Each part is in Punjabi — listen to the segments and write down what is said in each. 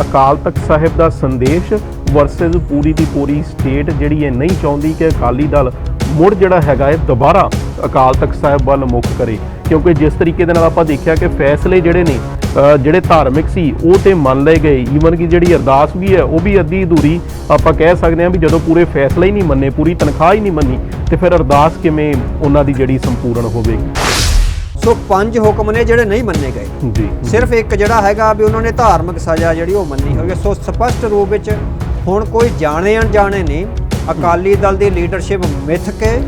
ਅਕਾਲ ਤਖਤ ਸਾਹਿਬ ਦਾ ਸੰਦੇਸ਼ ਵਰਸਸ ਪੂਰੀ ਦੀ ਪੂਰੀ ਸਟੇਟ ਜਿਹੜੀ ਇਹ ਨਹੀਂ ਚਾਹੁੰਦੀ ਕਿ ਅਕਾਲੀ ਦਲ ਮੁੜ ਜਿਹੜਾ ਹੈਗਾ ਹੈ ਦੁਬਾਰਾ ਅਕਾਲ ਤਖਤ ਸਾਹਿਬ ਵੱਲ ਮੁੱਖ ਕਰੇ। ਕਿਉਂਕਿ ਜਿਸ ਤਰੀਕੇ ਦੇ ਨਾਲ ਆਪਾਂ ਦੇਖਿਆ ਕਿ ਫੈਸਲੇ ਜਿਹੜੇ ਨੇ ਜਿਹੜੇ ਧਾਰਮਿਕ ਸੀ, ਉਹ ਤੇ ਮੰਨ ਲਏ ਗਏ। ਈਵਨ ਕਿ ਜਿਹੜੀ ਅਰਦਾਸ ਵੀ ਹੈ, ਉਹ ਵੀ ਅੱਧੀ ਅਧੂਰੀ ਆਪਾਂ ਕਹਿ ਸਕਦੇ ਹਾਂ ਵੀ ਜਦੋਂ ਪੂਰੇ ਫੈਸਲੇ ਹੀ ਨਹੀਂ ਮੰਨੇ, ਪੂਰੀ ਤਨਖਾਹ ਹੀ ਨਹੀਂ ਮੰਨੀ, ਤੇ ਫਿਰ ਅਰਦਾਸ ਕਿਵੇਂ ਉਹਨਾਂ ਦੀ ਜਿਹੜੀ ਸੰਪੂਰਨ ਹੋਵੇਗੀ? ਸੋ ਪੰਜ ਹੁਕਮ ਨੇ ਜਿਹੜੇ ਨਹੀਂ ਮੰਨੇ ਗਏ। ਜੀ। ਸਿਰਫ ਇੱਕ ਜਿਹੜਾ ਹੈਗਾ ਵੀ ਉਹਨਾਂ ਨੇ ਧਾਰਮਿਕ ਸਜ਼ਾ ਜਿਹੜੀ ਉਹ ਮੰਨੀ ਹੋਈ ਹੈ। ਸੋ ਸਪਸ਼ਟ ਰੂਪ ਵਿੱਚ ਹੁਣ ਕੋਈ ਜਾਣੇ ਅਣਜਾਣੇ ਨਹੀਂ ਅਕਾਲੀ ਦਲ ਦੀ ਲੀਡਰਸ਼ਿਪ ਮਿੱਥ ਕੇ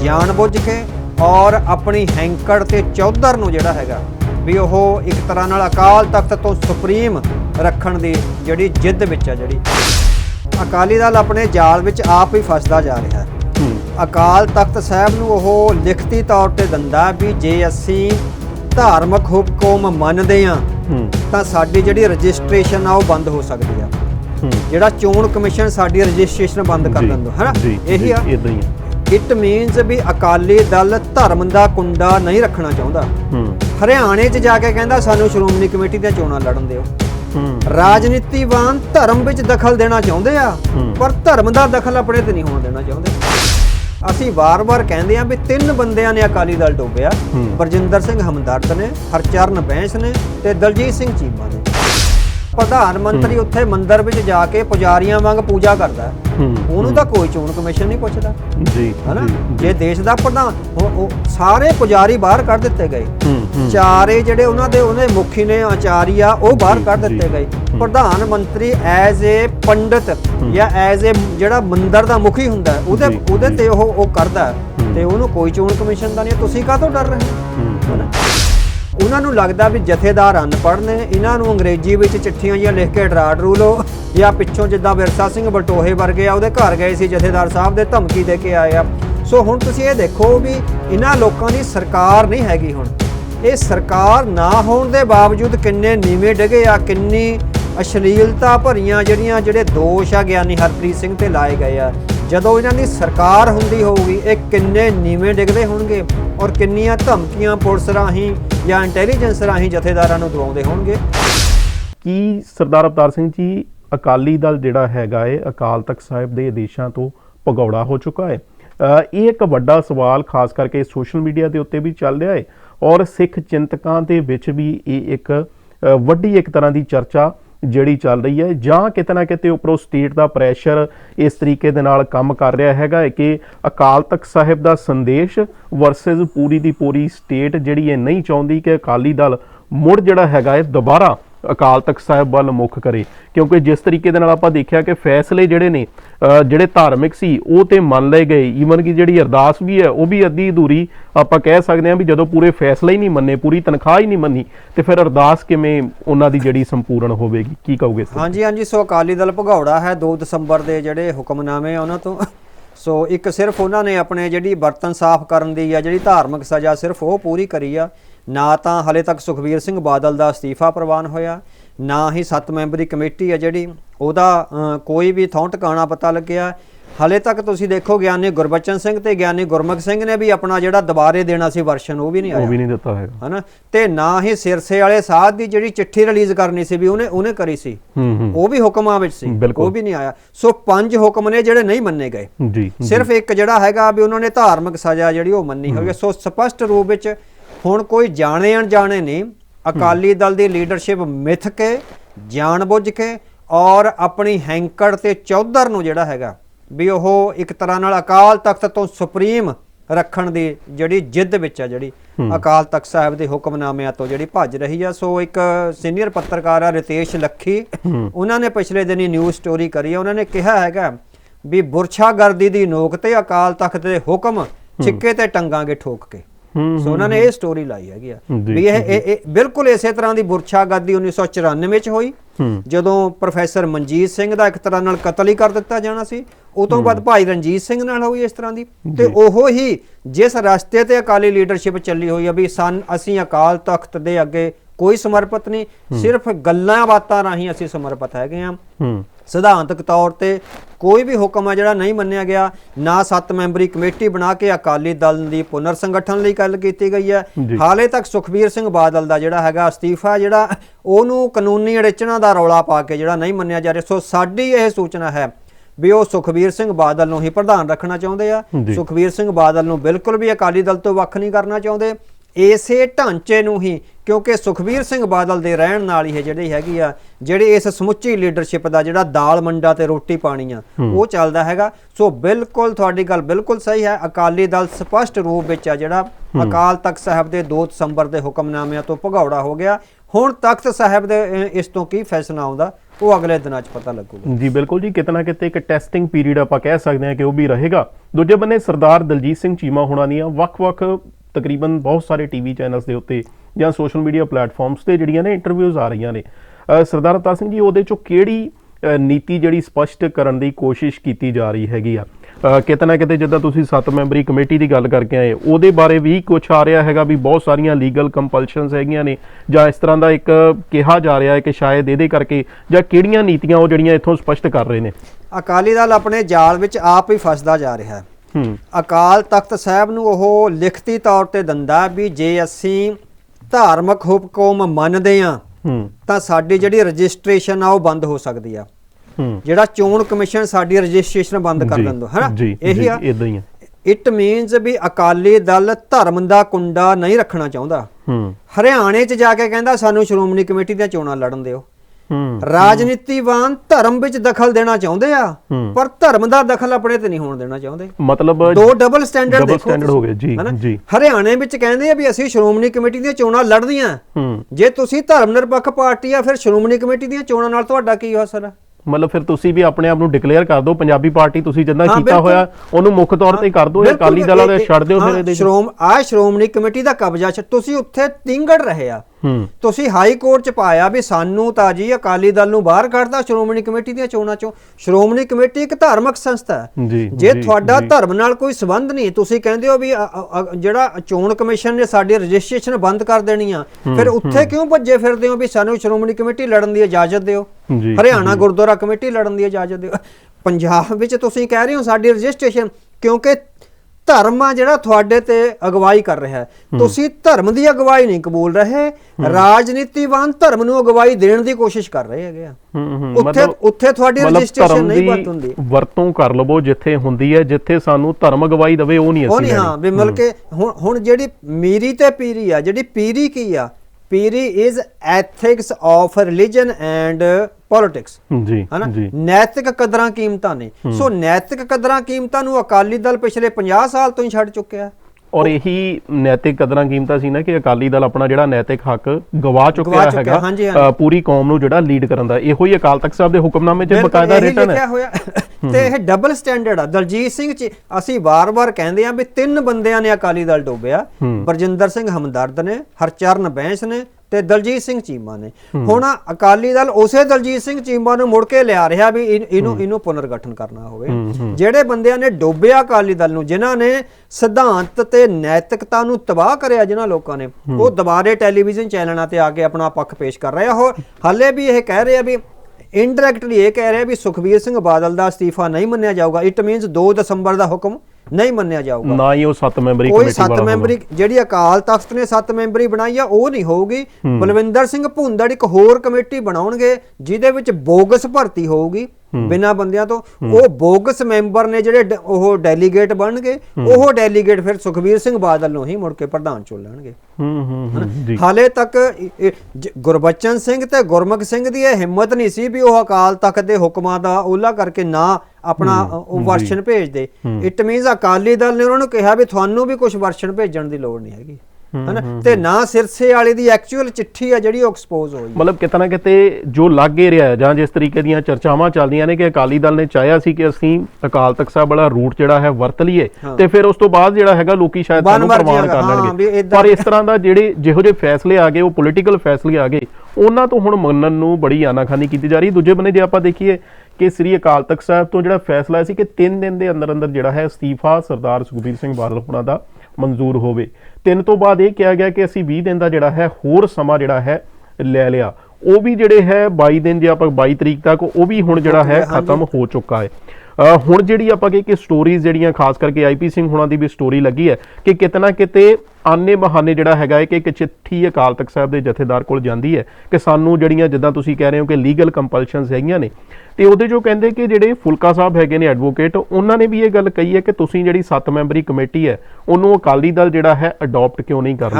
ਜਾਣਬੁੱਝ ਕੇ ਔਰ ਆਪਣੀ ਹੈਂਕੜ ਤੇ ਚੌਧਰ ਨੂੰ ਜਿਹੜਾ ਹੈਗਾ ਵੀ ਉਹ ਇੱਕ ਤਰ੍ਹਾਂ ਨਾਲ ਅਕਾਲ ਤਖਤ ਤੋਂ ਸੁਪਰੀਮ ਰੱਖਣ ਦੀ ਜਿਹੜੀ ਜਿੱਦ ਵਿੱਚ ਆ ਜਿਹੜੀ। ਅਕਾਲੀ ਦਲ ਆਪਣੇ ਜਾਲ ਵਿੱਚ ਆਪ ਹੀ ਫਸਦਾ ਜਾ ਰਿਹਾ। ਹੂੰ ਅਕਾਲ ਤਖਤ ਸਾਹਿਬ ਨੂੰ ਉਹ ਲਿਖਤੀ ਤੌਰ ਤੇ ਦਿੰਦਾ ਵੀ ਜੇ ਅਸੀਂ ਧਾਰਮਿਕ ਹੁਕਮ ਮੰਨਦੇ ਹਾਂ ਹੂੰ। ਤਾਂ ਸਾਡੀ ਜਿਹੜੀ ਰਜਿਸਟ੍ਰੇਸ਼ਨ ਆ ਉਹ ਬੰਦ ਹੋ ਸਕਦੀ ਆ। ਹੂੰ। ਜਿਹੜਾ ਚੋਣ ਕਮਿਸ਼ਨ ਸਾਡੀ ਰਜਿਸਟ੍ਰੇਸ਼ਨ ਬੰਦ ਕਰ ਦਿੰਦਾ ਹੈਨਾ? ਜੀ ਇਹੀ ਆ। ਇਦਾਂ ਹੀ ਹੈ। ਇਟ ਮੀਨਸ ਵੀ ਅਕਾਲੀ ਦਲ ਧਰਮ ਦਾ ਕੁੰਡਾ ਨਹੀਂ ਰੱਖਣਾ ਚਾਹੁੰਦਾ। ਹੂੰ। ਹਰਿਆਣੇ 'ਚ ਜਾ ਕੇ ਕਹਿੰਦਾ ਸਾਨੂੰ ਸ਼੍ਰੋਮਣੀ ਕਮੇਟੀ ਦੀਆਂ ਚੋਣਾਂ ਲੜਨ ਦਿਓ। ਹੂੰ। ਰਾਜਨੀਤੀਵਾਨ ਧਰਮ ਵਿੱਚ ਦਖਲ ਦੇਣਾ ਚਾਹੁੰਦੇ ਆ ਹੂੰ। ਪਰ ਧਰਮ ਦਾ ਦਖਲ ਆਪਣੇ ਤੇ ਨਹੀਂ ਹੋਣ ਦੇਣਾ ਚਾਹੁੰਦੇ। ਅਸੀਂ ਵਾਰ-ਵਾਰ ਕਹਿੰਦੇ ਆ ਵੀ ਤਿੰਨ ਬੰਦਿਆਂ ਨੇ ਅਕਾਲੀ ਦਲ ਡੋਬਿਆ। ਬਰਜਿੰਦਰ ਸਿੰਘ ਹਮਦਰਦ ਨੇ ਹਰਚਰਨ ਬੈਂਸ ਨੇ ਤੇ ਦਲਜੀਤ ਸਿੰਘ ਚੀਮਾ ਨੇ ਪ੍ਰਧਾਨ ਮੰਤਰੀ ਉੱਥੇ ਮੰਦਿਰ ਵਿੱਚ ਜਾ ਕੇ ਪੁਜਾਰੀਆਂ ਵਾਂਗ ਪੂਜਾ ਕਰਦਾ ਹੈ। ਹੂੰ ਉਹਨੂੰ ਤਾਂ ਕੋਈ ਚੋਣ ਕਮਿਸ਼ਨ ਨਹੀਂ ਪੁੱਛਦਾ ਜੀ ਹਨਾ ਜੀ, ਜੇ ਦੇਸ਼ ਦਾ ਪ੍ਰਧਾਨ ਉਹ ਉਹ ਸਾਰੇ ਪੁਜਾਰੀ ਬਾਹਰ ਕੱਢ ਦਿੱਤੇ ਗਏ ਹੂੰ ਹੂੰ ਚਾਰੇ ਜਿਹੜੇ ਉਹਨਾਂ ਦੇ ਉਹਨੇ ਮੁਖੀ ਨੇ ਆਚਾਰੀ ਆ ਉਹ ਬਾਹਰ ਜੀ, ਕੱਢ ਜੀ। ਦਿੱਤੇ ਗਏ ਹੂੰ। ਪ੍ਰਧਾਨ ਮੰਤਰੀ ਐਜ਼ ਏ ਪੰਡਤ ਜਾਂ ਐਜ਼ ਏ ਜਿਹੜਾ ਮੰਦਰ ਦਾ ਮੁਖੀ ਹੁੰਦਾ ਹੈ, ਉਹਦੇ ਜੀ, ਉਹਦੇ ਜੀ। ਤੇ ਉਹ ਉਹ ਕਰਦਾ ਹੈ। ਹੂੰ। ਤੇ ਉਹਨੂੰ ਕੋਈ ਚੋਣ ਕਮਿਸ਼ਨ ਦਾ ਨਹੀਂ ਤੁਸੀਂ ਕਾਹਤੋਂ ਡਰ ਰਹੇ ਹੋ ਹੂੰ ਹਨਾ? ਉਹਨਾਂ ਨੂੰ ਲੱਗਦਾ ਵੀ ਜਥੇਦਾਰ ਅਨਪੜ੍ਹ ਨੇ। ਇਹਨਾਂ ਨੂੰ ਅੰਗਰੇਜ਼ੀ ਵਿੱਚ ਚਿੱਠੀਆਂ ਜਿਹੀਆਂ ਲਿਖ ਕੇ ਡਰਾ ਡਰੂ ਲਓ। ਜਾਂ ਪਿੱਛੋਂ ਜਿੱਦਾਂ ਵਿਰਸਾ ਸਿੰਘ ਬਟੋਹੇ ਵਰਗੇ ਆ, ਉਹਦੇ ਘਰ ਗਏ ਸੀ ਜਥੇਦਾਰ ਸਾਹਿਬ ਦੇ ਧਮਕੀ ਦੇ ਕੇ ਆਏ ਆ। ਸੋ ਹੁਣ ਤੁਸੀਂ ਇਹ ਦੇਖੋ ਵੀ ਇਹਨਾਂ ਲੋਕਾਂ ਦੀ ਸਰਕਾਰ ਨਹੀਂ ਹੈਗੀ ਹੁਣ। ਇਹ ਸਰਕਾਰ ਨਾ ਹੋਣ ਦੇ ਬਾਵਜੂਦ ਕਿੰਨੇ ਨੀਵੇਂ ਡਗੇ ਆ, ਕਿੰਨੀ ਅਸ਼ਲੀਲਤਾ ਭਰੀਆਂ ਜਿਹੜੀਆਂ, ਜਿਹੜੇ ਦੋਸ਼ ਆ ਗਿਆਨੀ ਹਰਪ੍ਰੀਤ ਸਿੰਘ ਤੇ ਲਾਏ ਗਏ ਆ। ਜਦੋਂ ਇਹਨਾਂ ਦੀ ਸਰਕਾਰ ਹੁੰਦੀ ਹੋਊਗੀ, ਇਹ ਕਿੰਨੇ ਨੀਵੇਂ ਡਿੱਗਦੇ ਹੋਣਗੇ ਔਰ ਕਿੰਨੀਆਂ ਧਮਕੀਆਂ ਪੁਲਿਸ ਰਾਹੀਂ ਜਾਂ ਇੰਟੈਲੀਜੈਂਸ ਰਾਹੀਂ ਜਥੇਦਾਰਾਂ ਨੂੰ ਦਵਾਉਂਦੇ ਹੋਣਗੇ? ਕੀ ਸਰਦਾਰ ਅਵਤਾਰ ਸਿੰਘ ਜੀ, ਅਕਾਲੀ ਦਲ ਜਿਹੜਾ ਹੈਗਾ ਏ, ਅਕਾਲ ਤਖਤ ਸਾਹਿਬ ਦੇ ਆਦੇਸ਼ਾਂ ਤੋਂ ਭਗੌੜਾ ਹੋ ਚੁੱਕਾ ਹੈ ਇਹ ਇੱਕ ਵੱਡਾ ਸਵਾਲ, ਖਾਸ ਕਰਕੇ ਸੋਸ਼ਲ ਮੀਡੀਆ ਦੇ ਉੱਤੇ ਵੀ ਚੱਲ ਰਿਹਾ ਹੈ ਔਰ ਸਿੱਖ ਚਿੰਤਕਾਂ ਦੇ ਵਿੱਚ ਵੀ ਇਹ ਇੱਕ ਵੱਡੀ ਇੱਕ ਤਰ੍ਹਾਂ ਦੀ ਚਰਚਾ ਜਿਹੜੀ ਚੱਲ ਰਹੀ ਹੈ ਜਾਂ ਕਿਤੇ ਨਾ ਕਿਤੇ ਉੱਪਰੋਂ ਸਟੇਟ ਦਾ ਪ੍ਰੈਸ਼ਰ ਇਸ ਤਰੀਕੇ ਦੇ ਨਾਲ ਕੰਮ ਕਰ ਰਿਹਾ ਹੈਗਾ ਹੈ ਕਿ ਅਕਾਲ ਤਖਤ ਸਾਹਿਬ ਦਾ ਸੰਦੇਸ਼ ਵਰਸਸ ਪੂਰੀ ਦੀ ਪੂਰੀ ਸਟੇਟ ਜਿਹੜੀ ਇਹ ਨਹੀਂ ਚਾਹੁੰਦੀ ਕਿ ਅਕਾਲੀ ਦਲ ਮੁੜ ਜਿਹੜਾ ਹੈਗਾ ਹੈ ਦੁਬਾਰਾ ਅਕਾਲ ਤਖਤ ਸਾਹਿਬ ਵੱਲ ਮੁੱਖ ਕਰੇ। ਕਿਉਂਕਿ ਜਿਸ ਤਰੀਕੇ ਦੇ ਨਾਲ ਆਪਾਂ ਦੇਖਿਆ ਕਿ ਫੈਸਲੇ ਜਿਹੜੇ ਨੇ ਜਿਹੜੇ ਧਾਰਮਿਕ ਸੀ, ਉਹ ਤੇ ਮੰਨ ਲਏ ਗਏ। ਈਵਨ ਕਿ ਜਿਹੜੀ ਅਰਦਾਸ ਵੀ ਹੈ, ਉਹ ਵੀ ਅੱਧੀ ਅਧੂਰੀ ਆਪਾਂ ਕਹਿ ਸਕਦੇ ਹਾਂ ਵੀ ਜਦੋਂ ਪੂਰੇ ਫੈਸਲੇ ਹੀ ਨਹੀਂ ਮੰਨੇ, ਪੂਰੀ ਤਨਖਾਹ ਹੀ ਨਹੀਂ ਮੰਨੀ, ਤੇ ਫਿਰ ਅਰਦਾਸ ਕਿਵੇਂ ਉਹਨਾਂ ਦੀ ਜਿਹੜੀ ਸੰਪੂਰਨ ਹੋਵੇਗੀ? ਕੀ ਕਹੋਗੇ ਸਰ ਹਾਂਜੀ ਹਾਂਜੀ, ਸੋ ਅਕਾਲੀ ਦਲ ਭਗੌੜਾ ਹੈ 2 ਦਸੰਬਰ ਦੇ ਜਿਹੜੇ ਹੁਕਮਨਾਮੇ ਆ ਉਹਨਾਂ ਤੋਂ। ਸੋ ਇੱਕ ਸਿਰਫ ਉਹਨਾਂ ਨੇ ਆਪਣੇ ਜਿਹੜੀ ਬਰਤਨ ਸਾਫ਼ ਕਰਨ ਦੀ ਆ ਜਿਹੜੀ ਧਾਰਮਿਕ ਸਜ਼ਾ ਸਿਰਫ ਉਹ ਪੂਰੀ ਕਰੀ ਆ। ਨਾ ਤਾਂ ਹਲੇ ਤੱਕ ਸੁਖਬੀਰ ਸਿੰਘ ਬਾਦਲ ਦਾ ਅਸਤੀਫਾ ਪ੍ਰਵਾਨ ਹੋਇਆ ਨਾ ਹੀ ਸੱਤ ਮੈਂਬਰੀ ਕਮੇਟੀ ਆ ਜਿਹੜੀ ਉਹਦਾ ਕੋਈ ਵੀ ਥੌਂ ਟਿਕਾਣਾ ਪਤਾ ਲੱਗਿਆ। ਹਲੇ ਤੱਕ ਤੁਸੀਂ ਦੇਖੋ ਗਿਆਨੀ ਗੁਰਬਚਨ ਸਿੰਘ ਤੇ ਗਿਆਨੀ ਗੁਰਮੁਖ ਸਿੰਘ ਨੇ ਵੀ ਆਪਣਾ ਜਿਹੜਾ ਦੁਬਾਰੇ ਦੇਣਾ ਸੀ ਵਰਸ਼ਨ ਉਹ ਵੀ ਨਹੀਂ ਉਹ ਆਇਆ ਵੀ ਨਹੀਂ ਦਿੱਤਾ ਹੈਗਾ। ਹਨਾ? ਤੇ ਨਾ ਹੀ ਸਿਰਸੇ ਵਾਲੇ ਸਾਧ ਦੀ ਜਿਹੜੀ ਚਿੱਠੀ ਰਿਲੀਜ਼ ਕਰਨੀ ਸੀ ਵੀ ਉਹਨੇ ਉਹਨੇ ਕਰੀ ਸੀ। ਹੂੰ ਹੂੰ। ਉਹ ਵੀ ਹੁਕਮਾਂ ਵਿੱਚ ਸੀ। ਉਹ ਵੀ ਨਹੀਂ ਆਇਆ। ਸੋ ਪੰਜ ਹੁਕਮ ਨੇ ਜਿਹੜੇ ਨਹੀਂ ਮੰਨੇ ਗਏ। ਜੀ। ਸਿਰਫ ਇੱਕ ਜਿਹੜਾ ਹੈਗਾ ਵੀ ਉਹਨਾਂ ਨੇ ਧਾਰਮਿਕ ਸਜ਼ਾ ਜਿਹੜੀ ਉਹ ਮੰਨੀ ਹੋਈ ਹੈ। ਸੋ ਸਪਸ਼ਟ ਰੂਪ ਵਿੱਚ ਹੁਣ ਕੋਈ ਜਾਣੇ ਅਣਜਾਣੇ ਨਹੀਂ ਅਕਾਲੀ ਦਲ ਦੀ ਲੀਡਰਸ਼ਿਪ ਮਿੱਥ ਕੇ ਜਾਣਬੁੱਝ ਕੇ ਔਰ ਆਪਣੀ ਹੈਂਕੜ ਤੇ ਚੌਧਰ ਨੂੰ ਜਿਹੜਾ ਹੈਗਾ ਵੀ ਉਹ ਇੱਕ ਤਰ੍ਹਾਂ ਨਾਲ ਅਕਾਲ ਤਖਤ ਤੋਂ ਸੁਪਰੀਮ ਰੱਖਣ ਦੀ ਜਿਹੜੀ ਜਿੱਦ ਵਿੱਚ ਆ ਜਿਹੜੀ ਅਕਾਲ ਤਖਤ ਸਾਹਿਬ ਦੇ ਹੁਕਮਨਾਮਿਆਂ ਤੋਂ ਜਿਹੜੀ ਭੱਜ ਰਹੀ ਆ। ਸੋ ਇੱਕ ਸੀਨੀਅਰ ਪੱਤਰਕਾਰ ਆ ਰਿਤੇਸ਼ ਲੱਖੀ ਉਹਨਾਂ ਨੇ ਪਿਛਲੇ ਦਿਨੀ ਨਿਊਜ਼ ਸਟੋਰੀ ਕਰੀ ਆ। ਉਹਨਾਂ ਨੇ ਕਿਹਾ ਹੈਗਾ ਵੀ ਬੁਰਛਾਗਰਦੀ ਦੀ ਨੋਕ ਤੇ ਅਕਾਲ ਤਖਤ ਦੇ ਹੁਕਮ ਛਿੱਕੇ ਤੇ ਟੰਗਾਂਗੇ ਠੋਕ ਕੇ। ਸੋ ਉਹਨਾਂ ਨੇ ਇਹ ਸਟੋਰੀ ਲਾਈ ਹੈਗੀ ਆ। ਵੀ ਇਹ ਇਹ- ਬਿਲਕੁਲ ਇਸੇ ਤਰ੍ਹਾਂ ਦੀ ਬੁਰਛਾਗਰਦੀ 1994 ਚ ਹੋਈ। ਜਦੋਂ ਪ੍ਰੋਫੈਸਰ ਮਨਜੀਤ ਸਿੰਘ ਦਾ ਇੱਕ ਤਰ੍ਹਾਂ ਨਾਲ ਕਤਲ ਹੀ ਕਰ ਦਿੱਤਾ ਜਾਣਾ ਸੀ ਉਹ ਤੋਂ ਬਾਅਦ ਭਾਈ ਰਣਜੀਤ ਸਿੰਘ ਨਾਲ ਹੋਈ ਇਸ ਤਰ੍ਹਾਂ ਦੀ। ਤੇ ਉਹ ਹੀ ਜਿਸ ਰਸਤੇ ਤੇ ਅਕਾਲੀ ਲੀਡਰਸ਼ਿਪ ਚੱਲੀ ਹੋਈ ਆ ਵੀ ਸਨ ਅਸੀਂ ਅਕਾਲ ਤਖਤ ਦੇ ਅੱਗੇ ਕੋਈ ਸਮਰਪਿਤ ਨਹੀਂ ਸਿਰਫ ਗੱਲਾਂ ਬਾਤਾਂ ਰਾਹੀਂ ਅਸੀਂ ਸਮਰਪਿਤ ਹੈਗੇ ਆ। ਹੂੰ। ਸਿਧਾਂਤਕ ਤੌਰ ਤੇ ਕੋਈ ਵੀ ਹੁਕਮ ਹੈ ਜਿਹੜਾ ਨਹੀਂ ਮੰਨਿਆ ਗਿਆ ਨਾ ਸੱਤ ਮੈਂਬਰੀ ਕਮੇਟੀ ਬਣਾ ਕੇ ਅਕਾਲੀ ਦਲ ਦੀ ਪੁਨਰ ਸੰਗਠਨ ਲਈ ਗੱਲ ਕੀਤੀ ਗਈ ਹੈ। ਹਾਲੇ ਤੱਕ ਸੁਖਬੀਰ ਸਿੰਘ ਬਾਦਲ ਦਾ ਜਿਹੜਾ ਹੈਗਾ ਅਸਤੀਫਾ ਜਿਹੜਾ ਉਹਨੂੰ ਕਾਨੂੰਨੀ ਅੜਚਣਾ ਦਾ ਰੌਲਾ ਪਾ ਕੇ ਜਿਹੜਾ ਨਹੀਂ ਮੰਨਿਆ ਜਾ ਰਿਹਾ ਸੋ ਸਾਡੀ ਇਹ ਸੂਚਨਾ ਹੈ ਵੀ ਉਹ ਸੁਖਬੀਰ ਸਿੰਘ ਬਾਦਲ ਨੂੰ ਹੀ ਪ੍ਰਧਾਨ ਰੱਖਣਾ ਚਾਹੁੰਦੇ ਆ। ਸੁਖਬੀਰ ਸਿੰਘ ਬਾਦਲ ਨੂੰ ਬਿਲਕੁਲ ਵੀ ਅਕਾਲੀ ਦਲ ਤੋਂ ਵੱਖ ਨਹੀਂ ਕਰਨਾ ਚਾਹੁੰਦੇ ਇਸੇ ਢਾਂਚੇ ਨੂੰ ਹੀ ਕਿਉਂਕਿ ਸੁਖਬੀਰ ਸਿੰਘ ਬਾਦਲ ਦੇ ਰਹਿਣ ਨਾਲ ਹੀ ਜਿਹੜੀ ਹੈਗੀ ਆ ਜਿਹੜੀ ਇਸ ਸਮੁੱਚੀ ਲੀਡਰਸ਼ਿਪ ਦਾ ਜਿਹੜਾ ਦਾਲ ਮੰਡਾ ਤੇ ਰੋਟੀ ਪਾਣੀ ਆ ਉਹ ਚੱਲਦਾ ਹੈਗਾ। ਸੋ ਬਿਲਕੁਲ ਤੁਹਾਡੀ ਗੱਲ ਬਿਲਕੁਲ ਸਹੀ ਹੈ। ਅਕਾਲੀ ਦਲ ਸਪਸ਼ਟ ਰੂਪ ਵਿੱਚ ਆ ਜਿਹੜਾ ਅਕਾਲ ਤਖਤ ਸਾਹਿਬ ਦੇ 2 ਦਸੰਬਰ ਦੇ ਹੁਕਮਨਾਮਿਆਂ ਤੋਂ ਭਗੌੜਾ ਹੋ ਗਿਆ। ਹੁਣ ਤਖਤ ਸਾਹਿਬ ਦੇ ਇਸ ਤੋਂ ਕੀ ਫੈਸਲਾ ਆਉਂਦਾ ਉਹ ਅਗਲੇ ਦਿਨਾਂ 'ਚ ਪਤਾ ਲੱਗੂਗਾ। ਜੀ ਬਿਲਕੁਲ ਜੀ ਕਿਤੇ ਨਾ ਕਿਤੇ ਇੱਕ ਟੈਸਟਿੰਗ ਪੀਰੀਅਡ ਆਪਾਂ ਕਹਿ ਸਕਦੇ ਹਾਂ ਕਿ ਉਹ ਵੀ ਰਹੇਗਾ। ਦੂਜੇ ਬੰਨੇ ਸਰਦਾਰ ਦਲਜੀਤ ਸਿੰਘ ਚੀਮਾ ਹੋਣਾ ਦੀਆਂ ਵੱਖ-ਵੱਖ ਤਕਰੀਬਨ ਬਹੁਤ ਸਾਰੇ ਟੀਵੀ ਚੈਨਲਸ ਦੇ ਉੱਤੇ ਜਾਂ ਸੋਸ਼ਲ ਮੀਡੀਆ ਪਲੇਟਫਾਰਮਸ ਤੇ ਜਿਹੜੀਆਂ ਨੇ ਇੰਟਰਵਿਊਜ਼ ਆ ਰਹੀਆਂ ਨੇ। ਸਰਦਾਰ ਅਵਤਾਰ ਸਿੰਘ ਜੀ, ਉਹਦੇ ਚੋਂ ਕਿਹੜੀ ਨੀਤੀ ਜਿਹੜੀ ਸਪਸ਼ਟ ਕਰਨ ਦੀ ਕੋਸ਼ਿਸ਼ ਕੀਤੀ ਜਾ ਰਹੀ ਹੈਗੀ ਆ? ਕਿਤੇ ਨਾ ਕਿਤੇ ਜਿੱਦਾਂ ਤੁਸੀਂ ਸੱਤ ਮੈਂਬਰੀ ਕਮੇਟੀ ਦੀ ਗੱਲ ਕਰਕੇ ਆਏ, ਉਹਦੇ ਬਾਰੇ ਵੀ ਕੁਝ ਆ ਰਿਹਾ ਹੈਗਾ ਵੀ ਬਹੁਤ ਸਾਰੀਆਂ ਲੀਗਲ ਕੰਪਲਸ਼ਨਸ ਹੈਗੀਆਂ ਨੇ, ਜਾਂ ਇਸ ਤਰ੍ਹਾਂ ਦਾ ਇੱਕ ਕਿਹਾ ਜਾ ਰਿਹਾ ਹੈ ਕਿ ਸ਼ਾਇਦ ਇਹਦੇ ਕਰਕੇ ਜਾਂ ਕਿਹੜੀਆਂ ਨੀਤੀਆਂ ਉਹ ਜਿਹੜੀਆਂ ਇੱਥੋਂ ਸਪਸ਼ਟ ਕਰ ਰਹੇ ਨੇ? ਅਕਾਲੀ ਦਲ ਆਪਣੇ ਜਾਲ ਵਿੱਚ ਆਪ ਹੀ ਫਸਦਾ ਜਾ ਰਿਹਾ ਹੈ। ਅਕਾਲ ਤਖਤ ਸਾਹਿਬ ਨੂੰ ਉਹ ਲਿਖਤੀ ਤੌਰ ਤੇ ਦਿੰਦਾ ਵੀ ਜੇ ਅਸੀਂ ਧਾਰਮਿਕ ਹੁਕਮ ਮੰਨਦੇ ਆ ਹੂੰ। ਤਾਂ ਸਾਡੀ ਜਿਹੜੀ ਰਜਿਸਟ੍ਰੇਸ਼ਨ ਆ ਉਹ ਬੰਦ ਹੋ ਸਕਦੀ ਆ। ਹੂੰ। ਜਿਹੜਾ ਚੋਣ ਕਮਿਸ਼ਨ ਸਾਡੀ ਰਜਿਸਟ੍ਰੇਸ਼ਨ ਬੰਦ ਕਰ ਦਿੰਦਾ ਹੈਨਾ? ਜੀ ਇਹੀ ਆ। ਇਦਾਂ ਹੀ ਆ। ਇਟ ਮੀਨਸ ਵੀ ਅਕਾਲੀ ਦਲ ਧਰਮ ਦਾ ਕੁੰਡਾ ਨਹੀਂ ਰੱਖਣਾ ਚਾਹੁੰਦਾ। ਹੂੰ। ਹਰਿਆਣੇ 'ਚ ਜਾ ਕੇ ਕਹਿੰਦਾ ਸਾਨੂੰ ਸ਼੍ਰੋਮਣੀ ਕਮੇਟੀ ਦੀਆਂ ਚੋਣਾਂ ਲੜਨ ਦਿਓ। ਹੂੰ ਰਾਜਨੀਤੀਵਾਨ ਧਰਮ ਵਿੱਚ ਦਖਲ ਦੇਣਾ ਚਾਹੁੰਦੇ ਆ। ਪਰ ਧਰਮ ਦਾ ਦਖਲ ਆਪਣੇ ਤੇ ਨਹੀਂ ਹੋਣ ਦੇਣਾ ਚਾਹੁੰਦੇ ਮਤਲਬ ਦੋ ਡਬਲ ਸਟੈਂਡਰਡ ਦੇਖੋ ਤੁਸੀਂ, ਹੋ ਗਏ, ਜੀ? ਜੀ। ਹਰਿਆਣੇ ਵਿੱਚ ਕਹਿੰਦੇ ਆ ਵੀ ਅਸੀਂ ਸ਼੍ਰੋਮਣੀ ਕਮੇਟੀ ਦੀਆਂ ਚੋਣਾਂ ਲੜਦੀਆਂ ਜੇ ਤੁਸੀਂ ਧਰਮ ਨਿਰਪੱਖ ਪਾਰਟੀ ਆ ਫਿਰ ਸ਼੍ਰੋਮਣੀ ਕਮੇਟੀ ਦੀਆਂ ਚੋਣਾਂ ਨਾਲ ਤੁਹਾਡਾ ਕੀ ਅਸਰ ਹੈ ਮਤਲਬ ਫਿਰ ਤੁਸੀਂ ਵੀ ਆਪਣੇ ਆਪ ਨੂੰ ਡਿਕਲੇਅਰ ਕਰ ਦਿਓ ਪੰਜਾਬੀ ਪਾਰਟੀ ਤੁਸੀਂ ਹਾਂ, ਕੀਤਾ। ਹੋਇਆ ਉਹਨੂੰ ਮੁੱਖ ਤੌਰ ਤੇ ਕਰ ਦਿਓ ਬਿਲਕੁਲ, ਅਕਾਲੀ ਦਲ ਇਹ- ਛੱਡ ਦਿਓ ਫਿਰ ਇਹਦੇ ਸ਼੍ਰੋਮ ਆ ਸ਼੍ਰੋਮਣੀ ਕਮੇਟੀ ਦਾ ਕਬਜ਼ਾ ਛ ਤੁਸੀਂ ਉੱਥੇ ਤਿੰਗੜ ਰਹੇ ਆ। ਤੁਸੀਂ ਹਾਈ ਕੋਰਟ ਚ ਪਾਇਆ ਵੀ ਸਾਨੂੰ ਤਾਂ ਜੀ ਅਕਾਲੀ ਦਲ ਨੂੰ ਬਾਹਰ ਕੱਢਦਾ ਸ਼੍ਰੋਮਣੀ ਕਮੇਟੀ ਦੀਆਂ ਚੋਣਾਂ ਚੋਂ। ਸ਼੍ਰੋਮਣੀ ਕਮੇਟੀ ਇੱਕ ਧਾਰਮਿਕ ਸੰਸਥਾ ਹੈ। ਜੀ ਤੁਹਾਡਾ। ਧਰਮ ਨਾਲ ਕੋਈ ਸੰਬੰਧ ਨਹੀਂ ਤੁਸੀਂ ਕਹਿੰਦੇ ਹੋ ਵੀ ਜਿਹੜਾ ਚੋਣ ਕਮਿਸ਼ਨ ਨੇ ਸਾਡੀ ਰਜਿਸਟ੍ਰੇਸ਼ਨ ਬੰਦ ਕਰ ਦੇਣੀ ਆ ਫਿਰ ਉੱਥੇ ਕਿਉਂ ਭੱਜੇ ਫਿਰਦੇ ਹੋ ਵੀ ਸਾਨੂੰ ਸ਼੍ਰੋਮਣੀ ਕਮੇਟੀ ਲੜਨ ਦੀ ਇਜਾਜ਼ਤ ਦਿਓ? ਹਰਿਆਣਾ ਗੁਰਦੁਆਰਾ ਕਮੇਟੀ ਲੜਨ ਦੀ ਇਜਾਜ਼ਤ ਦਿਓ। ਪੰਜਾਬ ਵਿੱਚ ਤੁਸੀਂ ਕਹਿ ਰਹੇ ਹੋ ਸਾਡੀ ਰਜਿਸਟ੍ਰੇਸ਼ਨ ਕਿਉਂਕਿ ਧਰਮ ਆ ਜਿਹੜਾ ਤੁਹਾਡੇ ਤੇ ਅਗਵਾਈ ਕਰ ਰਿਹਾ ਹੈ। ਤੁਸੀਂ ਧਰਮ ਦੀ ਅਗਵਾਈ ਨਹੀਂ ਕਬੂਲ ਰਹੇ ਰਾਜਨੀਤੀਵਾਨ ਧਰਮ ਨੂੰ ਅਗਵਾਈ ਦੇਣ ਦੀ ਕੋਸ਼ਿਸ਼ ਕਰ ਰਹੇ ਹੈਗੇ ਆ। ਉੱਥੇ ਉੱਥੇ ਤੁਹਾਡੀ ਰਜਿਸਟ੍ਰੇਸ਼ਨ ਨਹੀਂ ਬੰਦ ਹੁੰਦੀ। ਵਰਤੋਂ ਕਰ ਲਵੋ ਜਿੱਥੇ ਹੁੰਦੀ ਹੈ ਜਿੱਥੇ ਸਾਨੂੰ ਧਰਮ ਗਵਾਹੀ ਦਵੇ ਉਹ ਨਹੀਂ ਅਸੀਂ ਹਾਂ ਵੀ ਮਤਲਬ ਕਿ ਹੁਣ ਹੁਣ ਜਿਹੜੀ ਮੀਰੀ ਤੇ ਪੀਰੀ ਆ ਜਿਹੜੀ ਪੀਰੀ ਕੀ ਆ? ਪੀਰੀ is ethics of religion and politics. ਜੀ ਹਨਾ? ਨੈਤਿਕ ਕਦਰਾਂ ਕੀਮਤਾਂ ਨੇ। ਸੋ ਨੈਤਿਕ ਕਦਰਾਂ ਕੀਮਤਾਂ ਨੂੰ ਅਕਾਲੀ ਦਲ ਪਿਛਲੇ 50 ਸਾਲ ਤੋਂ ਹੀ ਛੱਡ ਚੁੱਕਿਆ। ਹੈ ਔਰ ਇਹੀ ਨੈਤਿਕ ਕਦਰਾਂ ਕੀਮਤਾਂ ਸੀ ਨਾ ਕਿ ਅਕਾਲੀ ਦਲ ਆਪਣਾ ਜਿਹੜਾ ਨੈਤਿਕ ਹੱਕ ਗਵਾ ਚੁੱਕਿਆ ਹੈਗਾ ਪੂਰੀ ਕੌਮ ਨੂੰ ਜਿਹੜਾ ਲੀਡ ਕਰਨ ਦਾ। ਇਹੋ ਹੀ ਅਕਾਲ ਤਖਤ ਸਾਹਿਬ ਦੇ ਹੁਕਮਨਾਮੇ 'ਚ ਬਕਾਇਦਾ ਰਿਟਨ ਹੈ। ਤੇ ਇਹ ਡਬਲ ਸਟੈਂਡਰਡ ਆ। ਦਲਜੀਤ ਸਿੰਘ ਚ ਅਸੀਂ ਵਾਰ-ਵਾਰ ਕਹਿੰਦੇ ਆ ਵੀ ਤਿੰਨ ਬੰਦਿਆਂ ਨੇ ਅਕਾਲੀ ਦਲ ਡੋਬਿਆ। ਬਰਜਿੰਦਰ ਸਿੰਘ ਹਮਦਰਦ ਨੇ ਹਰਚਰਨ ਬੈਂਸ ਨੇ ਤੇ ਦਲਜੀਤ ਸਿੰਘ ਚੀਮਾ ਨੇ। ਹੁਣ ਅਕਾਲੀ ਦਲ ਉਸੇ ਦਲਜੀਤ ਸਿੰਘ ਚੀਮਾ ਨੂੰ ਮੁੜ ਕੇ ਲਿਆ ਰਿਹਾ ਵੀ ਇਹਨ- ਇਹਨੂੰ ਪੁਨਰਗਠਨ ਕਰਨਾ ਹੋਵੇ। ਜਿਹੜੇ ਬੰਦਿਆਂ ਨੇ ਡੋਬਿਆ ਅਕਾਲੀ ਦਲ ਨੂੰ ਜਿਨ੍ਹਾਂ ਨੇ ਸਿਧਾਂਤ ਤੇ ਨੈਤਿਕਤਾ ਨੂੰ ਤਬਾਹ ਕਰਿਆ ਜਿਨ੍ਹਾਂ ਲੋਕਾਂ ਨੇ ਉਹ ਦੁਬਾਰੇ ਟੈਲੀਵਿਜ਼ਨ ਚੈਨਲਾਂ ਤੇ ਆ ਕੇ ਆਪਣਾ ਪੱਖ ਪੇਸ਼ ਕਰ ਰਹੇ ਆ। ਉਹ ਹਾਲੇ ਵੀ ਇਹ ਕਹਿ ਰਹੇ ਆ ਵੀ ਇਨਡਾਇਰੈਕਟਲੀ ਇਹ ਕਹਿ ਰਿਹਾ ਵੀ ਸੁਖਬੀਰ ਸਿੰਘ ਬਾਦਲ ਦਾ ਅਸਤੀਫਾ ਨਹੀਂ ਮੰਨਿਆ ਜਾਊਗਾ। ਇਟ ਮੀਨਸ 2 ਦਸੰਬਰ ਦਾ ਹੁਕਮ ਨਹੀਂ ਮੰਨਿਆ ਜਾਊਗਾ। ਨਾ ਹੀ ਉਹ ਸੱਤ ਮੈਂਬਰੀ ਕੋਈ ਕਮੇਟੀ ਵਾਲਾ ਮੈਂਬਰੀ ਜਿਹੜੀ ਅਕਾਲ ਤਖਤ ਨੇ ਸੱਤ ਮੈਂਬਰੀ ਬਣਾਈ ਆ ਉਹ ਨਹੀਂ ਹੋਊਗੀ। ਬਲਵਿੰਦਰ ਸਿੰਘ ਭੁੰਦੜ ਇੱਕ ਹੋਰ ਕਮੇਟੀ ਬਣਾਉਣਗੇ ਜਿਹਦੇ ਵਿੱਚ ਬੋਗਸ ਭਰਤੀ ਹੋਊਗੀ ਬਿਨਾਂ ਬੰਦਿਆਂ ਤੋਂ। ਉਹ ਬੋਗਸ ਮੈਂਬਰ ਨੇ ਜਿਹੜੇ ਉਹ ਡੈਲੀਗੇਟ ਬਣਨਗੇ ਉਹ ਡੈਲੀਗੇਟ ਫਿਰ ਸੁਖਬੀਰ ਸਿੰਘ ਬਾਦਲ ਨੂੰ ਹੀ ਮੁੜ ਕੇ ਪ੍ਰਧਾਨ ਚੁਣ ਲੈਣਗੇ ਹੂੰ ਹਾਲੇ ਤੱਕ ਗੁਰਬਚਨ ਸਿੰਘ ਤੇ ਗੁਰਮੁਖ ਸਿੰਘ ਦੀ ਇਹ ਹਿੰਮਤ ਨਹੀਂ ਸੀ ਵੀ ਉਹ ਅਕਾਲ ਤਖਤ ਦੇ ਹੁਕਮਾਂ ਦਾ ਓਲਾ ਕਰਕੇ ਨਾ ਆਪਣਾ ਵਰਸ਼ਨ ਭੇਜ ਦੇ ਇਟ ਮੀਨਸ ਅਕਾਲੀ ਦਲ ਨੇ ਉਹਨਾਂ ਨੂੰ ਕਿਹਾ ਵੀ ਤੁਹਾਨੂੰ ਵੀ ਕੁਝ ਵਰਸ਼ਨ ਭੇਜਣ ਦੀ ਲੋੜ ਨਹੀਂ ਹੈਗੀ। ਹਨਾ? ਤੇ ਨਾ ਸਿਰਸੇ ਵਾਲੇ ਦੀ ਐਕਚੁਅਲ ਚਿੱਠੀ ਆ ਜਿਹੜੀ ਉਹ ਐਕਸਪੋਜ਼ ਹੋਈ। ਮਤਲਬ ਕਿਤੇ ਨਾ ਕਿਤੇ ਜੋ ਲੱਗ ਰਿਹਾ ਜਾਂ ਜਿਸ ਤਰੀਕੇ ਦੀਆਂ ਚਰਚਾਵਾਂ ਚੱਲਦੀਆਂ ਨੇ ਕਿ ਅਕਾਲੀ ਦਲ ਨੇ ਚਾਹਿਆ ਸੀ ਕਿ ਅਸੀਂ ਅਕਾਲ ਤਖਤ ਸਾਹਿਬ ਵਾਲਾ ਰੂਟ ਜਿਹੜਾ ਹੈ ਵਰਤ ਲਈਏ ਤੇ ਫਿਰ ਉਸ ਤੋਂ ਬਾਅਦ ਜਿਹੜਾ ਹੈਗਾ ਲੋਕੀ ਸ਼ਾਇਦ ਸਾਨੂੰ ਪ੍ਰਮਾਣ ਕਰ ਲੈਣਗੇ। ਪਰ ਇਸ ਤਰ੍ਹਾਂ ਦਾ ਜਿਹੜੇ ਜਿਹੋ ਜਿਹੇ ਫੈਸਲੇ ਆ ਗਏ ਉਹ ਪੋਲੀਟੀਕਲ ਫੈਸਲੇ ਆ ਗਏ ਉਹਨਾਂ ਤੋਂ ਹੁਣ ਮੰਨਣ ਨੂੰ ਬੜੀ ਆਨਾਕਾਨੀ ਕੀਤੀ ਜਾ ਰਹੀ। ਦੂਜੇ ਬੰਨੇ ਜੇ ਆਪਾਂ ਦੇਖੀਏ ਕਿ ਸ੍ਰੀ ਅਕਾਲ ਤਖਤ ਸਾਹਿਬ ਤੋਂ ਜਿਹੜਾ ਫੈਸਲਾ ਸੀ ਕਿ 3 ਦਿਨ ਦੇ ਅੰਦਰ ਅੰਦਰ ਜਿਹੜਾ ਹੈ ਅਸਤੀਫਾ ਸਰਦਾਰ ਸੁਖਬੀਰ ਸਿੰਘ ਬਾਦਲ ਹੋਣਾ ਦਾ ਮਨਜ਼ੂਰ ਹੋਵੇ। ਤਿੰਨ ਤੋਂ ਬਾਅਦ ਇਹ ਕਿਹਾ ਗਿਆ ਕਿ ਅਸੀਂ 20 ਦਿਨ ਦਾ ਜਿਹੜਾ ਹੈ ਹੋਰ ਸਮਾਂ ਜਿਹੜਾ ਹੈ ਲੈ ਲਿਆ। ਉਹ ਵੀ ਜਿਹੜੇ ਹੈ 22 ਦਿਨ ਜੇ ਆਪਾਂ 22 ਤਰੀਕ ਤੱਕ ਉਹ ਵੀ ਹੁਣ ਜਿਹੜਾ ਹੈ ਖਤਮ ਹੋ ਚੁੱਕਾ ਹੈ। ਹੁਣ ਜਿਹੜੀ ਆਪਾਂ ਕਹੇ ਕਿ ਸਟੋਰੀਜ਼ ਜਿਹੜੀਆਂ ਖਾਸ ਕਰਕੇ ਆਈਪੀ ਸਿੰਘ ਹੁਣਾਂ ਦੀ ਵੀ ਸਟੋਰੀ ਲੱਗੀ ਹੈ ਕਿ ਕਿਤਨਾ ਕਿਤੇ ਆਨੇ ਬਹਾਨੇ ਜਿਹੜਾ ਹੈਗਾ ਹੈ ਕਿ ਇੱਕ ਚਿੱਠੀ ਅਕਾਲ ਤਖਤ ਸਾਹਿਬ ਦੇ ਜਥੇਦਾਰ ਕੋਲ ਜਾਂਦੀ ਹੈ ਕਿ ਸਾਨੂੰ ਜਿਹੜੀਆਂ ਜਿੱਦਾਂ ਤੁਸੀਂ ਕਹਿ ਰਹੇ ਹੋ ਕਿ ਲੀਗਲ ਕੰਪਲਸ਼ਨਸ ਹੈਗੀਆਂ ਨੇ ਤੇ ਉਹਦੇ ਜੋ ਕਹਿੰਦੇ ਕਿ ਜਿਹੜੇ ਫੁਲਕਾ ਸਾਹਿਬ ਹੈਗੇ ਨੇ ਐਡਵੋਕੇਟ ਉਹਨਾਂ ਨੇ ਵੀ ਇਹ ਗੱਲ ਕਹੀ ਹੈ ਕਿ ਤੁਸੀਂ ਜਿਹੜੀ 7 ਮੈਂਬਰੀ ਕਮੇਟੀ ਹੈ ਉਹਨੂੰ ਅਕਾਲੀ ਦਲ ਜਿਹੜਾ ਹੈ ਅਡਾਪਟ ਕਿਉਂ ਨਹੀਂ ਕਰ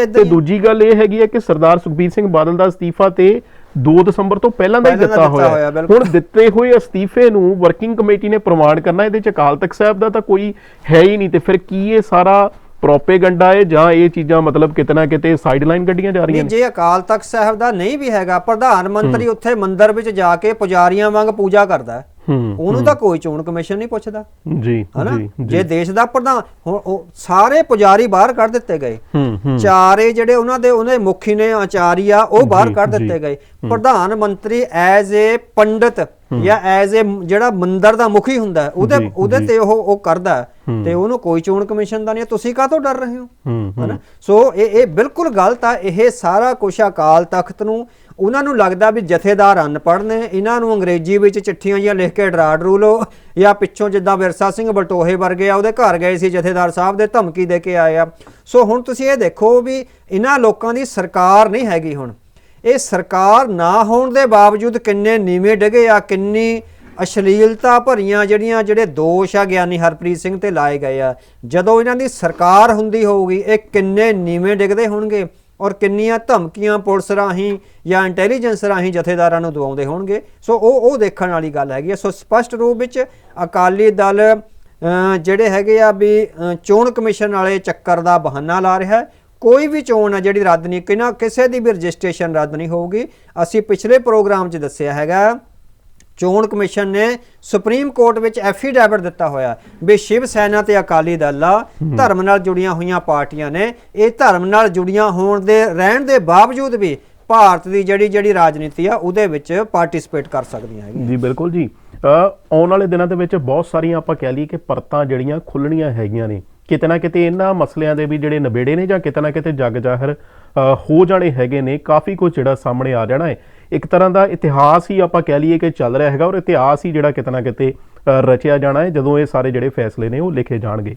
ਏਦਾਂ ਤੇ। ਦੂਜੀ ਗੱਲ ਇਹ ਹੈਗੀ ਹੈ ਕਿ ਸਰਦਾਰ ਸੁਖਬੀਰ ਸਿੰਘ ਬਾਦਲ ਦਾ ਅਸਤੀਫਾ ਤੇ 2 ਦਸੰਬਰ ਤੋਂ ਪਹਿਲਾਂ ਦਾ ਹੀ ਦਿੱਤਾ ਹੋਇਆ। ਹੁਣ ਦਿੱਤੇ ਹੋਏ ਅਸਤੀਫੇ ਨੂੰ ਵਰਕਿੰਗ ਕਮੇਟੀ ਨੇ ਪ੍ਰਮਾਣ ਕਰਨਾ ਇਹਦੇ ਚ ਅਕਾਲ ਤਖਤ ਸਾਹਿਬ ਦਾ ਤਾਂ ਕੋਈ ਹੈ ਹੀ ਨਹੀਂ ਤੇ ਫਿਰ ਕੀ ਇਹ ਸਾਰਾ ਪ੍ਰੋਪੇਗੈਂਡਾ ਹੈ ਜਾਂ ਇਹ ਚੀਜ਼ਾਂ ਮਤਲਬ ਕਿਤਨਾ ਕਿਤੇ ਸਾਈਡਲਾਈਨ ਗੱਡੀਆਂ ਜਾ ਰਹੀਆਂ ਨੇ ਜੇ ਅਕਾਲ ਤਖਤ ਸਾਹਿਬ ਦਾ ਨਹੀਂ ਵੀ ਹੈਗਾ ਪ੍ਰਧਾਨ ਮੰਤਰੀ ਉੱਥੇ ਮੰਦਿਰ ਵਿੱਚ ਜਾ ਕੇ ਪੁਜਾਰੀਆਂ ਵਾਂਗ ਪੂਜਾ ਕਰਦਾ ਹੈ। ਉਹਨੂੰ ਤਾਂ ਕੋਈ ਚੋਣ ਕਮਿਸ਼ਨ ਨਹੀਂ ਪੁੱਛਦਾ। ਜੀ ਹਨਾ? ਜੀ ਦੇਸ਼ ਦਾ ਪ੍ਰਧਾਨ ਹੁਣ ਉਹ ਸਾਰੇ ਪੁਜਾਰੀ ਬਾਹਰ ਕੱਢ ਦਿੱਤੇ ਗਏ। ਚਾਰੇ ਜਿਹੜੇ ਉਹਨਾਂ ਦੇ ਉਹਨੇ ਮੁਖੀ ਨੇ ਆਚਾਰੀ ਆ ਉਹ ਬਾਹਰ ਕੱਢ। ਦਿੱਤੇ ਗਏ। ਪ੍ਰਧਾਨ ਮੰਤਰੀ ਐਜ਼ ਏ ਪੰਡਿਤ ਜਾਂ ਐਜ਼ ਏ ਜਿਹੜਾ ਮੰਦਰ ਦਾ ਮੁਖੀ ਹੁੰਦਾ ਉਹਦੇ ਉਹਦੇ। ਤੇ ਉਹ ਉਹ ਕਰਦਾ ਤੇ ਉਹਨੂੰ ਕੋਈ ਚੋਣ ਕਮਿਸ਼ਨ ਦਾ ਨਹੀਂ ਤੁਸੀਂ ਕਾਹਤੋਂ ਡਰ ਰਹੇ ਹੂੰ। ਹਨਾ? ਸੋ ਇਹ ਇਹ ਬਿਲਕੁਲ ਗਲਤ ਆ। ਇਹ ਸਾਰਾ ਕੁਛ ਅਕਾਲ ਤਖਤ ਨੂੰ ਉਹਨਾਂ ਨੂੰ ਲੱਗਦਾ ਵੀ ਜਥੇਦਾਰ ਅਨਪੜ੍ਹ ਨੇ। ਇਹਨਾਂ ਨੂੰ ਅੰਗਰੇਜ਼ੀ ਵਿੱਚ ਚਿੱਠੀਆਂ ਜੀਆਂ ਲਿਖ ਕੇ ਡਰਾ ਡਰੂ ਲਓ ਜਾਂ ਪਿੱਛੋਂ ਜਿੱਦਾਂ ਵਿਰਸਾ ਸਿੰਘ ਬਲਟੋਹੇ ਵਰਗੇ ਆ, ਉਹਦੇ ਘਰ ਗਏ ਸੀ ਜਥੇਦਾਰ ਸਾਹਿਬ ਦੇ ਧਮਕੀ ਦੇ ਕੇ ਆਏ ਆ। ਸੋ ਹੁਣ ਤੁਸੀਂ ਇਹ ਦੇਖੋ ਵੀ ਇਹਨਾਂ ਲੋਕਾਂ ਦੀ ਸਰਕਾਰ ਨਹੀਂ ਹੈਗੀ ਹੁਣ। ਇਹ ਸਰਕਾਰ ਨਾ ਹੋਣ ਦੇ ਬਾਵਜੂਦ ਕਿੰਨੇ ਨੀਵੇਂ ਡਗੇ ਆ, ਕਿੰਨੀ ਅਸ਼ਲੀਲਤਾ ਭਰੀਆਂ ਜਿਹੜੀਆਂ, ਜਿਹੜੇ ਦੋਸ਼ ਆ ਗਿਆਨੀ ਹਰਪ੍ਰੀਤ ਸਿੰਘ ਤੇ ਲਾਏ ਗਏ ਆ। ਜਦੋਂ ਇਹਨਾਂ ਦੀ ਸਰਕਾਰ ਹੁੰਦੀ ਹੋਊਗੀ, ਇਹ ਕਿੰਨੇ ਨੀਵੇਂ ਡਿੱਗਦੇ ਹੋਣਗੇ? ਔਰ ਕਿੰਨੀਆਂ ਧਮਕੀਆਂ ਪੁਲਿਸ ਰਾਹੀਂ ਜਾਂ ਇੰਟੈਲੀਜੈਂਸ ਰਾਹੀਂ ਜਥੇਦਾਰਾਂ ਨੂੰ ਦਵਾਉਂਦੇ ਹੋਣਗੇ। ਸੋ ਉਹ ਉਹ ਦੇਖਣ ਵਾਲੀ ਗੱਲ ਹੈਗੀ ਆ। ਸੋ ਸਪਸ਼ਟ ਰੂਪ ਵਿੱਚ ਅਕਾਲੀ ਦਲ ਜਿਹੜੇ ਹੈਗੇ ਆ ਵੀ ਚੋਣ ਕਮਿਸ਼ਨ ਵਾਲੇ ਚੱਕਰ ਦਾ ਬਹਾਨਾ ਲਾ ਰਿਹਾ ਹੈ। ਕੋਈ ਵੀ ਚੋਣ ਆ ਜਿਹੜੀ ਰੱਦ ਨਹੀਂ ਕਿਨਾ ਕਿਸੇ ਦੀ ਵੀ ਰਜਿਸਟ੍ਰੇਸ਼ਨ ਰੱਦ ਨਹੀਂ ਹੋਊਗੀ। ਅਸੀਂ ਪਿਛਲੇ ਪ੍ਰੋਗਰਾਮ 'ਚ ਦੱਸਿਆ ਹੈਗਾ ਚੋਣ ਕਮਿਸ਼ਨ ਨੇ ਸੁਪਰੀਮ ਕੋਰਟ ਵਿੱਚ ਐਫੀਡੈਵਿਟ ਦਿੱਤਾ ਹੋਇਆ ਵੀ ਸ਼ਿਵ ਸੈਨਾ ਤੇ ਅਕਾਲੀ ਦਲ ਆ ਧਰਮ ਨਾਲ ਜੁੜੀਆਂ ਹੋਈਆਂ ਪਾਰਟੀਆਂ ਨੇ ਇਹ ਧਰਮ ਨਾਲ ਜੁੜੀਆਂ ਹੋਣ ਦੇ ਰਹਿਣ ਦੇ ਬਾਵਜੂਦ ਵੀ ਭਾਰਤ ਦੀ ਜਿਹੜੀ ਜਿਹੜੀ ਰਾਜਨੀਤੀ ਆ ਉਹਦੇ ਵਿੱਚ ਪਾਰਟਿਸਿਪੇਟ ਕਰ ਸਕਦੀਆਂ ਹੈਗੀਆਂ। ਜੀ ਬਿਲਕੁਲ ਜੀ। ਆਉਣ ਵਾਲੇ ਦਿਨਾਂ ਦੇ ਵਿੱਚ ਬਹੁਤ ਸਾਰੀਆਂ ਆਪਾਂ ਕਹਿ ਲਈਏ ਕਿ ਪਰਤਾਂ ਜਿਹੜੀਆਂ ਖੁੱਲਣੀਆਂ ਹੈਗੀਆਂ ਨੇ। ਕਿਤੇ ਨਾ ਕਿਤੇ ਇਹਨਾਂ ਮਸਲਿਆਂ ਦੇ ਵੀ ਜਿਹੜੇ ਨਿਬੇੜੇ ਨੇ ਜਾਂ ਕਿਤੇ ਨਾ ਕਿਤੇ ਜੱਗ ਜ਼ਾਹਰ ਹੋ ਜਾਣੇ ਹੈਗੇ ਨੇ। ਕਾਫੀ ਕੁਝ ਜਿਹੜਾ ਸਾਹਮਣੇ ਆ ਜਾਣਾ ਹੈ। ਇੱਕ ਤਰ੍ਹਾਂ ਦਾ ਇਤਿਹਾਸ ਹੀ ਆਪਾਂ ਕਹਿ ਲਈਏ ਕਿ ਚੱਲ ਰਿਹਾ ਹੈਗਾ ਔਰ ਇਤਿਹਾਸ ਹੀ ਜਿਹੜਾ ਕਿਤੇ ਨਾ ਕਿਤੇ ਰਚਿਆ ਜਾਣਾ ਹੈ, ਜਦੋਂ ਇਹ ਸਾਰੇ ਜਿਹੜੇ ਫੈਸਲੇ ਨੇ ਉਹ ਲਿਖੇ ਜਾਣਗੇ।